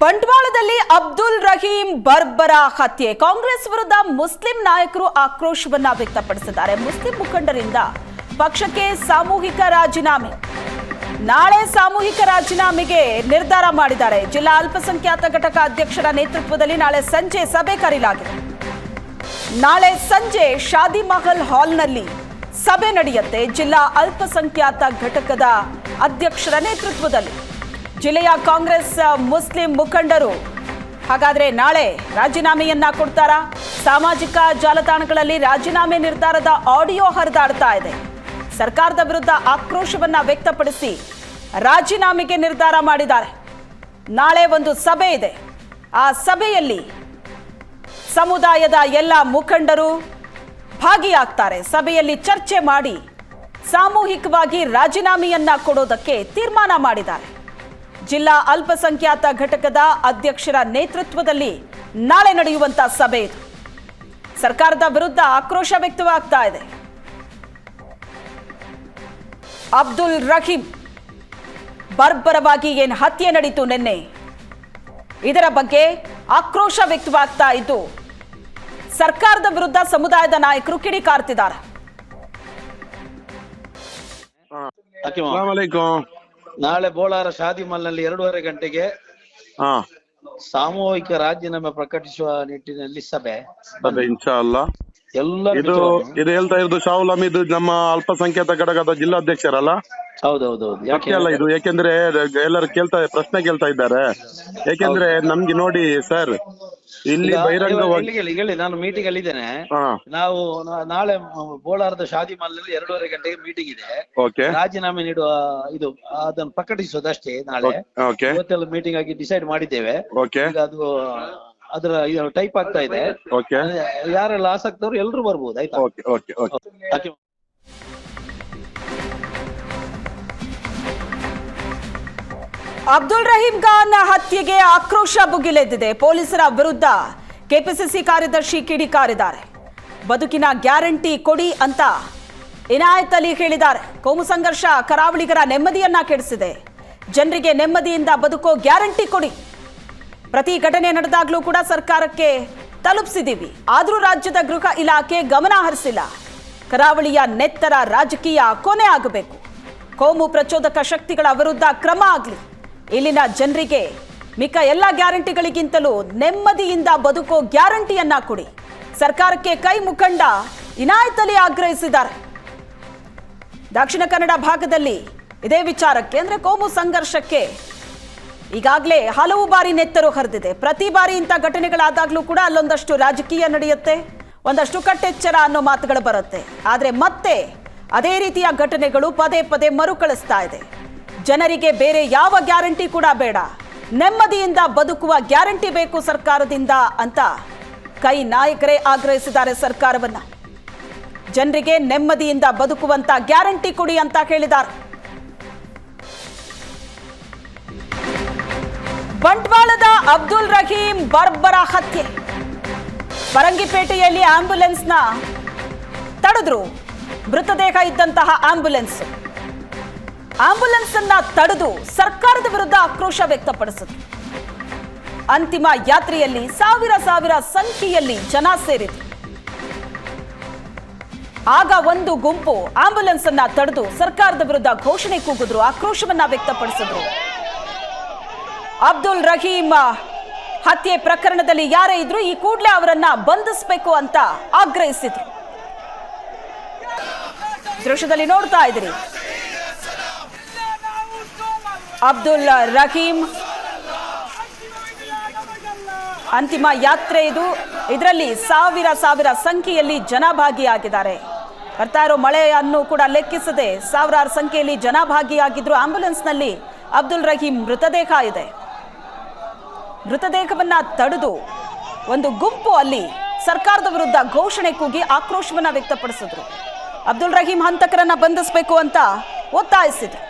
ಬಂಟ್ವಾಳದಲ್ಲಿ ಅಬ್ದುಲ್ ರಹೀಂ ಬರ್ಬರ ಹತ್ಯೆ. ಕಾಂಗ್ರೆಸ್ ವಿರುದ್ಧ ಮುಸ್ಲಿಂ ನಾಯಕರು ಆಕ್ರೋಶವನ್ನ ವ್ಯಕ್ತಪಡಿಸಿದ್ದಾರೆ. ಮುಸ್ಲಿಂ ಮುಖಂಡರಿಂದ ಪಕ್ಷಕ್ಕೆ ಸಾಮೂಹಿಕ ರಾಜೀನಾಮೆ. ನಾಳೆ ಸಾಮೂಹಿಕ ರಾಜೀನಾಮೆಗೆ ನಿರ್ಧಾರ ಮಾಡಿದ್ದಾರೆ. ಜಿಲ್ಲಾ ಅಲ್ಪಸಂಖ್ಯಾತ ಘಟಕ ಅಧ್ಯಕ್ಷರ ನೇತೃತ್ವದಲ್ಲಿ ನಾಳೆ ಸಂಜೆ ಸಭೆ ಕರೆಯಲಾಗಿದೆ. ನಾಳೆ ಸಂಜೆ ಶಾದಿ ಮಹಲ್ ಹಾಲ್ನಲ್ಲಿ ಸಭೆ ನಡೆಯುತ್ತೆ. ಜಿಲ್ಲಾ ಅಲ್ಪಸಂಖ್ಯಾತ ಘಟಕದ ಅಧ್ಯಕ್ಷರ ನೇತೃತ್ವದಲ್ಲಿ. ಜಿಲ್ಲೆಯ ಕಾಂಗ್ರೆಸ್ ಮುಸ್ಲಿಂ ಮುಖಂಡರು. ಹಾಗಾದ್ರೆ ನಾಳೆ ರಾಜೀನಾಮೆಯನ್ನ ಕೊಡ್ತಾರಾ? ಸಾಮಾಜಿಕ ಜಾಲತಾಣಗಳಲ್ಲಿ ರಾಜೀನಾಮೆ ನಿರ್ಧಾರದ ಆಡಿಯೋ ಹರಿದಾಡ್ತಾ ಇದೆ. ಸರ್ಕಾರದ ವಿರುದ್ಧ ಆಕ್ರೋಶವನ್ನ ವ್ಯಕ್ತಪಡಿಸಿ ರಾಜೀನಾಮೆಗೆ ನಿರ್ಧಾರ ಮಾಡಿದ್ದಾರೆ. ನಾಳೆ ಒಂದು ಸಭೆ ಇದೆ. ಆ ಸಭೆಯಲ್ಲಿ ಸಮುದಾಯದ ಎಲ್ಲ ಮುಖಂಡರು ಭಾಗಿಯಾಗ್ತಾರೆ. ಸಭೆಯಲ್ಲಿ ಚರ್ಚೆ ಮಾಡಿ ಸಾಮೂಹಿಕವಾಗಿ ರಾಜೀನಾಮೆಯನ್ನ ಕೊಡೋದಕ್ಕೆ ತೀರ್ಮಾನ ಮಾಡಿದ್ದಾರೆ. ಜಿಲ್ಲಾ ಅಲ್ಪಸಂಖ್ಯಾತ ಘಟಕದ ಅಧ್ಯಕ್ಷರ ನೇತೃತ್ವದಲ್ಲಿ ನಾಳೆ ನಡೆಯುವಂತ ಸಭೆ ಇದು. ಸರ್ಕಾರದ ವಿರುದ್ಧ ಆಕ್ರೋಶ ವ್ಯಕ್ತವಾಗ್ತಾ ಇದೆ. ಅಬ್ದುಲ್ ರಹೀಂ ಬರ್ಬರವಾಗಿ ಏನು ಹತ್ಯೆ ನಡೀತು ನಿನ್ನೆ. ಇದರ ಬಗ್ಗೆ ಆಕ್ರೋಶ ವ್ಯಕ್ತವಾಗ್ತಾ ಇದ್ದು ಸರ್ಕಾರದ ವಿರುದ್ಧ ಸಮುದಾಯದ ನಾಯಕರು ಕಿಡಿಕಾರ್ತಿದ್ದಾರೆ. ನಾಳೆ ಬೋಳಾರ ಶಾದಿ ಮಲ್ನಲ್ಲಿ ಎರಡೂವರೆ ಗಂಟೆಗೆ ಹಾ. ಸಾಮೂಹಿಕ ರಾಜೀನಾಮೆ ಪ್ರಕಟಿಸುವ ನಿಟ್ಟಿನಲ್ಲಿ ಸಭೆ. ಅದೇ ಇನ್ಶಾ ಅಲ್ಲಾ ಎಲ್ಲರೂ ಇದು ಇದು ಹೇಳ್ತಾ ಇರೋದು ಶಾಹುಲ್ ಅಮೀದ್ ನಮ್ಮ ಅಲ್ಪಸಂಖ್ಯಾತ ಘಟಕದ ಜಿಲ್ಲಾಧ್ಯಕ್ಷರಲ್ಲ? ಹೌದೌದೌದು. ಯಾಕೆ ಸತ್ಯ ಅಲ್ಲ ಇದು ಯಾಕೆಂದ್ರೆ ಎಲ್ಲರೂ ಕೇಳ್ತಾ ಪ್ರಶ್ನೆ ಕೇಳ್ತಾ ಇದ್ದಾರೆ. ಯಾಕೆಂದ್ರೆ ನಮ್ಗೆ ನೋಡಿ ಸರ್ ಇಲ್ಲಿ ಬಹಿರಂಗವಾಗಿ ಹೇಳಿ, ಹೇಳಿ ನಾನು ಮೀಟಿಂಗ್ ಅಲ್ಲಿ ಇದ್ದೇನೆ. ಹಾ. ನಾವು ನಾ- ನಾಳೆ ಮ- ಬೋಳಾರದ ಶಾದಿ ಮಾಲ್ನಲ್ಲಿ ಎರಡೂವರೆ ಗಂಟೆಗೆ ಮೀಟಿಂಗ್ ಇದೆ. ಓಕೆ ರಾಜೀನಾಮೆ ನೀಡುವ ಇದು ಅದನ್ನು ಪ್ರಕಟಿಸೋದಷ್ಟೇ ನಾಳೆ. ಓಕೆ ಇವತ್ತೆಲ್ಲ ಮೀಟಿಂಗ್ ಆಗಿ ಡಿಸೈಡ್ ಮಾಡಿದ್ದೇವೆ. ಓಕೆ ಈಗ ಅದು ಅದರ ಟೈಪ್ ಆಗ್ತಾ ಇದೆ. ಓಕೆ ಯಾರೆಲ್ಲ ಆಸಕ್ತರು ಎಲ್ಲರೂ ಬರ್ಬೋದು ಆಯ್ತಾ? Okay okay okay Abdul Rahim Khan ಹತ್ಯೆಗೆ ಆಕ್ರೋಶ ಭುಗಿಲೆದ್ದಿದೆ. ಪೊಲೀಸರ ವಿರುದ್ಧ ಕೆಪಿಸಿಸಿ ಕಾರ್ಯದರ್ಶಿ ಕಿಡಿಕಾರಿದ್ದಾರೆ. ಬದುಕಿನ ಗ್ಯಾರಂಟಿ ಕೊಡಿ ಅಂತ ಇನಾಯತ್ ಅಲಿ ಹೇಳಿದ್ದಾರೆ. ಕೋಮು ಸಂಘರ್ಷ ಕರಾವಳಿಗರ ನೆಮ್ಮದಿಯನ್ನ ಕೆಡಿಸಿದೆ. ಜನರಿಗೆ ನೆಮ್ಮದಿಯಿಂದ ಬದುಕೋ ಗ್ಯಾರಂಟಿ ಕೊಡಿ. ಪ್ರತಿ ಘಟನೆ ನಡೆದಾಗ್ಲೂ ಕೂಡ ಸರ್ಕಾರಕ್ಕೆ ತಲುಪಿಸಿದ್ದೀವಿ. ಆದರೂ ರಾಜ್ಯದ ಗೃಹ ಇಲಾಖೆ ಗಮನ ಹರಿಸಿಲ್ಲ. ಕರಾವಳಿಯ ನೆತ್ತರ ರಾಜಕೀಯ ಕೊನೆ ಆಗಬೇಕು. ಕೋಮು ಪ್ರಚೋದಕ ಶಕ್ತಿಗಳ ವಿರುದ್ಧ ಕ್ರಮ ಆಗಲಿ. ಇಲ್ಲಿನ ಜನರಿಗೆ ಮಿಕ್ಕ ಎಲ್ಲ ಗ್ಯಾರಂಟಿಗಳಿಗಿಂತಲೂ ನೆಮ್ಮದಿಯಿಂದ ಬದುಕೋ ಗ್ಯಾರಂಟಿಯನ್ನ ಕೊಡಿ. ಸರ್ಕಾರಕ್ಕೆ ಕೈ ಮುಖಂಡ ಇನಾಯತಲಿ ಆಗ್ರಹಿಸಿದ್ದಾರೆ. ದಕ್ಷಿಣ ಕನ್ನಡ ಭಾಗದಲ್ಲಿ ಇದೇ ವಿಚಾರಕ್ಕೆ ಅಂದ್ರೆ ಕೋಮು ಸಂಘರ್ಷಕ್ಕೆ ಈಗಾಗಲೇ ಹಲವು ಬಾರಿ ನೆತ್ತರು ಹರಿದಿದೆ. ಪ್ರತಿ ಬಾರಿ ಇಂಥ ಘಟನೆಗಳಾದಾಗಲೂ ಕೂಡ ಅಲ್ಲೊಂದಷ್ಟು ರಾಜಕೀಯ ನಡೆಯುತ್ತೆ, ಒಂದಷ್ಟು ಕಟ್ಟೆಚ್ಚರ ಅನ್ನೋ ಮಾತುಗಳು ಬರುತ್ತೆ. ಆದರೆ ಮತ್ತೆ ಅದೇ ರೀತಿಯ ಘಟನೆಗಳು ಪದೇ ಪದೇ ಮರುಕಳಿಸ್ತಾ ಇದೆ. ಜನರಿಗೆ ಬೇರೆ ಯಾವ ಗ್ಯಾರಂಟಿ ಕೂಡ ಬೇಡ. ನೆಮ್ಮದಿಯಿಂದ ಬದುಕುವ ಗ್ಯಾರಂಟಿ ಬೇಕು ಸರ್ಕಾರದಿಂದ ಅಂತ ಕೈ ನಾಯಕರೇ ಆಗ್ರಹಿಸಿದ್ದಾರೆ ಸರ್ಕಾರವನ್ನ. ಜನರಿಗೆ ನೆಮ್ಮದಿಯಿಂದ ಬದುಕುವಂತ ಗ್ಯಾರಂಟಿ ಕೊಡಿ ಅಂತ ಕೇಳಿದ್ದಾರೆ ಬಂಟ್ವಾಳದ ಅಬ್ದುಲ್ ರಹೀಂ ಬರ್ಬರ ಹತ್ಯೆ. ಪರಂಗಿಪೇಟೆಯಲ್ಲಿ ಆಂಬ್ಯುಲೆನ್ಸ್ನ ತಡೆದ್ರು. ಮೃತದೇಹ ಇದ್ದಂತಹ ಆಂಬ್ಯುಲೆನ್ಸ್ ಆಂಬ್ಯುಲೆನ್ಸ್ ಅನ್ನ ತಡೆದು ಸರ್ಕಾರದ ವಿರುದ್ಧ ಆಕ್ರೋಶ ವ್ಯಕ್ತಪಡಿಸಿದ್ರು ಅಂತಿಮ ಯಾತ್ರೆಯಲ್ಲಿ ಸಾವಿರ ಸಾವಿರ ಸಂಖ್ಯೆಯಲ್ಲಿ ಜನ ಸೇರಿದ್ರು. ಆಗ ಒಂದು ಗುಂಪು ಆಂಬುಲೆನ್ಸ್ ಅನ್ನ ತಡೆದು ಸರ್ಕಾರದ ವಿರುದ್ಧ ಘೋಷಣೆ ಕೂಗಿದ್ರು, ಆಕ್ರೋಶವನ್ನ ವ್ಯಕ್ತಪಡಿಸಿದ್ರು. ಅಬ್ದುಲ್ ರಹೀಮ್ ಹತ್ಯೆ ಪ್ರಕರಣದಲ್ಲಿ ಯಾರೇ ಇದ್ರು ಈ ಕೂಡಲೇ ಅವರನ್ನ ಬಂಧಿಸಬೇಕು ಅಂತ ಆಗ್ರಹಿಸಿದ್ರು. ದೃಶ್ಯದಲ್ಲಿ ನೋಡ್ತಾ ಇದ್ದೀರಿ. ಅಬ್ದುಲ್ ರಹೀಂ. ಅಂತಿಮ ಯಾತ್ರೆ ಇದು. ಇದರಲ್ಲಿ ಸಾವಿರ ಸಾವಿರ ಸಂಖ್ಯೆಯಲ್ಲಿ ಜನ ಭಾಗಿಯಾಗಿದ್ದಾರೆ. ಬರ್ತಾ ಇರೋ ಮಳೆಯನ್ನು ಕೂಡ ಲೆಕ್ಕಿಸದೆ ಸಾವಿರಾರು ಸಂಖ್ಯೆಯಲ್ಲಿ ಜನ ಭಾಗಿಯಾಗಿದ್ರು. ಆಂಬ್ಯುಲೆನ್ಸ್ನಲ್ಲಿ ಅಬ್ದುಲ್ ರಹೀಂ ಮೃತದೇಹ ಇದೆ. ಮೃತದೇಹವನ್ನು ತಡೆದು ಒಂದು ಗುಂಪು ಅಲ್ಲಿ ಸರ್ಕಾರದ ವಿರುದ್ಧ ಘೋಷಣೆ ಕೂಗಿ ಆಕ್ರೋಶವನ್ನ ವ್ಯಕ್ತಪಡಿಸಿದ್ರು. ಅಬ್ದುಲ್ ರಹೀಂ ಹಂತಕರನ್ನ ಬಂಧಿಸಬೇಕು ಅಂತ ಒತ್ತಾಯಿಸಿದ್ರು.